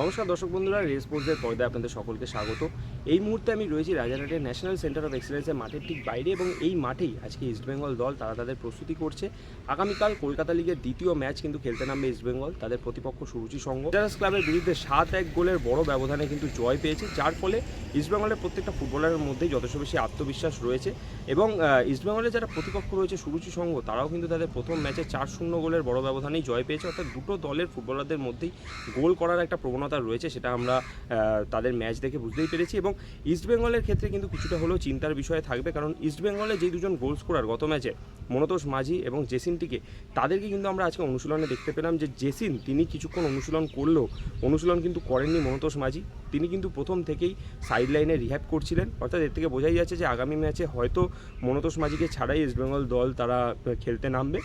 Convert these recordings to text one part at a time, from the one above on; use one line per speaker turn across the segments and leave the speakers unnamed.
নমস্কার দর্শক বন্ধুরা রেল স্পোর্টসের পর্দায় আপনাদের সকলকে স্বাগত এই মুহূর্তে আমি রয়েছি রাজারহাটের ন্যাশনাল সেন্টার অফ এক্সেলেন্সের মাঠের ঠিক বাইরে এবং এই মাঠেই আজকে ইস্টবেঙ্গল দল তারা তাদের প্রস্তুতি করছে আগামীকাল কলকাতা লিগের দ্বিতীয় ম্যাচ কিন্তু খেলতে নামবে ইস্টবেঙ্গল তাদের প্রতিপক্ষ সুরুচি সংঘ জারাস ক্লাবের বিরুদ্ধে সাত এক গোলের বড় ব্যবধানে কিন্তু জয় পেয়েছে যার ফলে ইস্টবেঙ্গলের প্রত্যেকটা ফুটবলারের মধ্যেই যথেষ্ট বেশি আত্মবিশ্বাস রয়েছে এবং ইস্টবেঙ্গলের যারা প্রতিপক্ষ রয়েছে সুরুচি সংঘ তারাও কিন্তু তাদের প্রথম ম্যাচে চার শূন্য গোলের বড় ব্যবধানেই জয় পেয়েছে অর্থাৎ দুটো দলের ফুটবলারদের মধ্যেই গোল করার একটা প্রবণতা সক্ষমতা রয়েছে সেটা আমরা তাদের ম্যাচ দেখে বুঝতেই পেরেছি এবং ইস্টবেঙ্গলের ক্ষেত্রে কিন্তু কিছুটা হলেও চিন্তার বিষয় থাকবে কারণ ইস্টবেঙ্গলে যে দুজন গোল স্কোরার গত ম্যাচে মনতোষ মাঝি এবং জেসিনটিকে তাদেরকে কিন্তু আমরা আজকে অনুশীলনে দেখতে পেলাম যে জেসিন তিনি কিছুক্ষণ অনুশীলন করলেও অনুশীলন কিন্তু করেননি মনতোষ মাঝি তিনি কিন্তু প্রথম থেকেই সাইড লাইনে রিহ্যাব করছিলেন অর্থাৎ এর থেকে বোঝাই যাচ্ছে যে আগামী ম্যাচে হয়তো মনতোষ মাঝিকে ছাড়াই ইস্টবেঙ্গল দল তারা খেলতে নামবে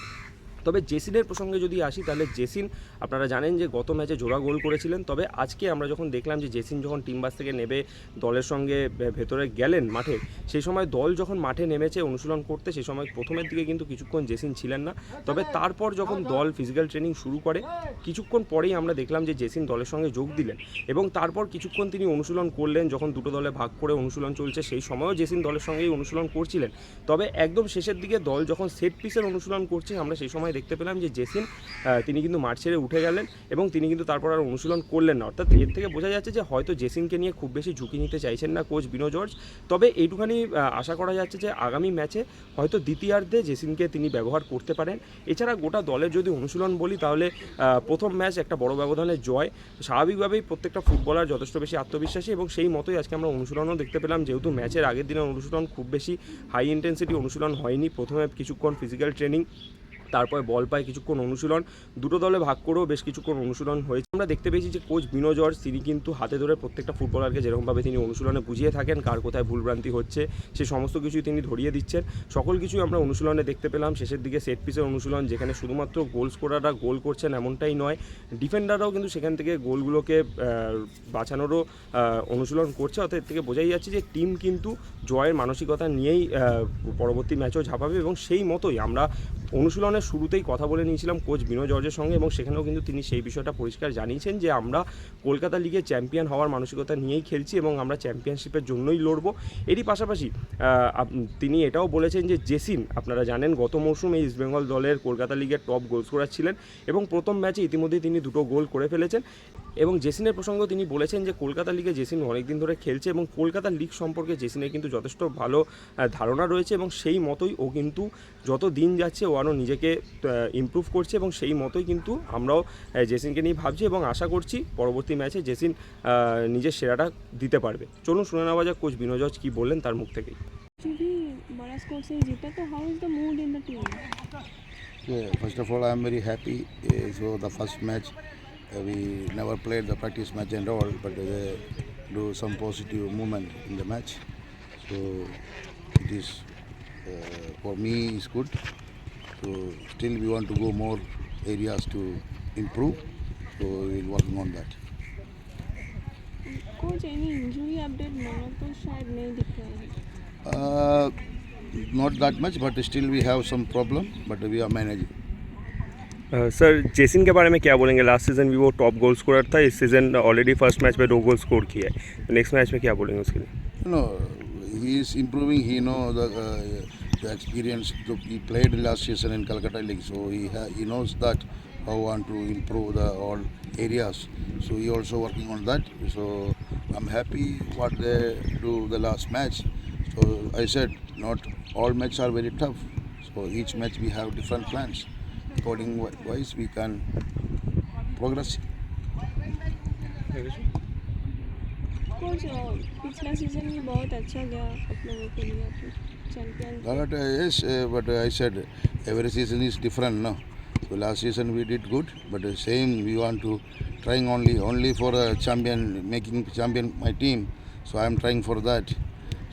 তবে জেসিনের প্রসঙ্গে যদি আসি তাহলে জেসিন আপনারা জানেন যে গত ম্যাচে জোড়া গোল করেছিলেন তবে আজকে আমরা যখন দেখলাম যে জেসিন যখন টিমবাস থেকে নেবে দলের সঙ্গে ভেতরে গেলেন মাঠে সেই সময় দল যখন মাঠে নেমেছে অনুশীলন করতে সেই সময় প্রথমের দিকে কিন্তু কিছুক্ষণ জেসিন ছিলেন না তবে তারপর যখন দল ফিজিক্যাল ট্রেনিং শুরু করে কিছুক্ষণ পরেই আমরা দেখলাম যে জেসিন দলের সঙ্গে যোগ দিলেন এবং তারপর কিছুক্ষণ তিনি অনুশীলন করলেন যখন দুটো দলে ভাগ করে অনুশীলন চলছে সেই সময়ও জেসিন দলের সঙ্গেই অনুশীলন করছিলেন তবে একদম শেষের দিকে দল যখন সেট পিসের অনুশীলন করছে আমরা সেই সময় সময় দেখতে পেলাম যে জেসিন তিনি কিন্তু মাঠ ছেড়ে উঠে গেলেন এবং তিনি কিন্তু তারপর আর অনুশীলন করলেন না অর্থাৎ এর থেকে বোঝা যাচ্ছে যে হয়তো জেসিনকে নিয়ে খুব বেশি ঝুঁকি নিতে চাইছেন না কোচ বিনো জর্জ তবে এইটুখানি আশা করা যাচ্ছে যে আগামী ম্যাচে হয়তো দ্বিতীয়ার্ধে জেসিনকে তিনি ব্যবহার করতে পারেন এছাড়া গোটা দলের যদি অনুশীলন বলি তাহলে প্রথম ম্যাচ একটা বড় ব্যবধানে জয় স্বাভাবিকভাবেই প্রত্যেকটা ফুটবলার যথেষ্ট বেশি আত্মবিশ্বাসী এবং সেই মতোই আজকে আমরা অনুশীলনও দেখতে পেলাম যেহেতু ম্যাচের আগের দিনের অনুশীলন খুব বেশি হাই ইন্টেন্সিটি অনুশীলন হয়নি প্রথমে কিছুক্ষণ ফিজিক্যাল ট্রেনিং তারপরে বল পায় কিছুক্ষণ অনুশীলন দুটো দলে ভাগ করেও বেশ কিছুক্ষণ অনুশীলন হয়েছে আমরা দেখতে পেয়েছি যে কোচ বিনোজর তিনি কিন্তু হাতে ধরে প্রত্যেকটা ফুটবলারকে যেরকমভাবে তিনি অনুশীলনে বুঝিয়ে থাকেন কার কোথায় ভুলভ্রান্তি হচ্ছে সে সমস্ত কিছুই তিনি ধরিয়ে দিচ্ছেন সকল কিছুই আমরা অনুশীলনে দেখতে পেলাম শেষের দিকে সেট পিসের অনুশীলন যেখানে শুধুমাত্র গোল স্কোরাররা গোল করছেন এমনটাই নয় ডিফেন্ডাররাও কিন্তু সেখান থেকে গোলগুলোকে বাঁচানোরও অনুশীলন করছে অর্থাৎ থেকে বোঝাই যাচ্ছে যে টিম কিন্তু জয়ের মানসিকতা নিয়েই পরবর্তী ম্যাচও ঝাঁপাবে এবং সেই মতোই আমরা অনুশীলনের শুরুতেই কথা বলে নিয়েছিলাম কোচ বিনয় জর্জের সঙ্গে এবং সেখানেও কিন্তু তিনি সেই বিষয়টা পরিষ্কার জানিয়েছেন যে আমরা কলকাতা লিগে চ্যাম্পিয়ন হওয়ার মানসিকতা নিয়েই খেলছি এবং আমরা চ্যাম্পিয়নশিপের জন্যই লড়ব এরই পাশাপাশি তিনি এটাও বলেছেন যে জেসিন আপনারা জানেন গত মৌসুমে ইস্টবেঙ্গল দলের কলকাতা লিগের টপ গোল স্কোরার ছিলেন এবং প্রথম ম্যাচে ইতিমধ্যেই তিনি দুটো গোল করে ফেলেছেন এবং জেসিনের প্রসঙ্গ তিনি বলেছেন যে কলকাতা লিগে জেসিন অনেকদিন ধরে খেলছে এবং কলকাতা লিগ সম্পর্কে জেসিনের কিন্তু যথেষ্ট ভালো ধারণা রয়েছে এবং সেই মতোই ও কিন্তু যত দিন যাচ্ছে ও আরও নিজেকে ইমপ্রুভ করছে এবং সেই মতোই কিন্তু আমরাও আহ, জেসিনকে নিয়ে ভাবছি এবং আশা করছি পরবর্তী ম্যাচে জেসিন আহ, নিজের সেরাটা দিতে পারবে চলুন শুনে নেওয়া যাক কোচ বিনোজজ কী বললেন তার মুখ থেকেই
जो भी बड़ा स्कोर से जीता तो how is the mood in the team
Yeah, first of all, I am very happy. Uh, so the first match, uh, we never played the practice match and all, but uh, they do some positive movement in the match. So it is uh, for me is good. So still we want to go more areas to improve. So we will working on that.
Coach, any injury update? Manapur side नहीं दिख रहा है.
Not that much, but still we have some problem, but we are managing.
Sir uh, Jesin के बारे में क्या बोलेंगे last season भी वो टॉप गोल स्कोरर था इस सीजन ऑलरेडी फर्स्ट मैच में दो गोल स्कोर किया है नेक्स्ट मैच में क्या बोलेंगे उसके लिए
no he is improving he know the the experience. He played last season in Calcutta League, so he ha, he knows that how want to improve the all areas. So he also working on that. So I'm happy what they do the last match. So I said not all matches are very tough. So each match we have different plans. According wise we can progress.
Coach पिछला season भी बहुत अच्छा गया आप लोगों के लिए
champion. But yes, uh, but I said every season is different, no? So last season we did good, but same we want to trying only for a champion, making champion my team. So I am trying for that.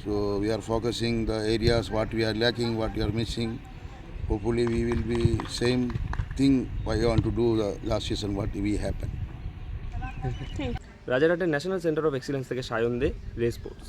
So we are focusing the areas what we are lacking, what we are missing. Hopefully we will be same thing what we want to do the last season what we happen.
Thank you.
রাজারহাটের national centre of excellence থেকে সায়ন দে রেসপোর্টস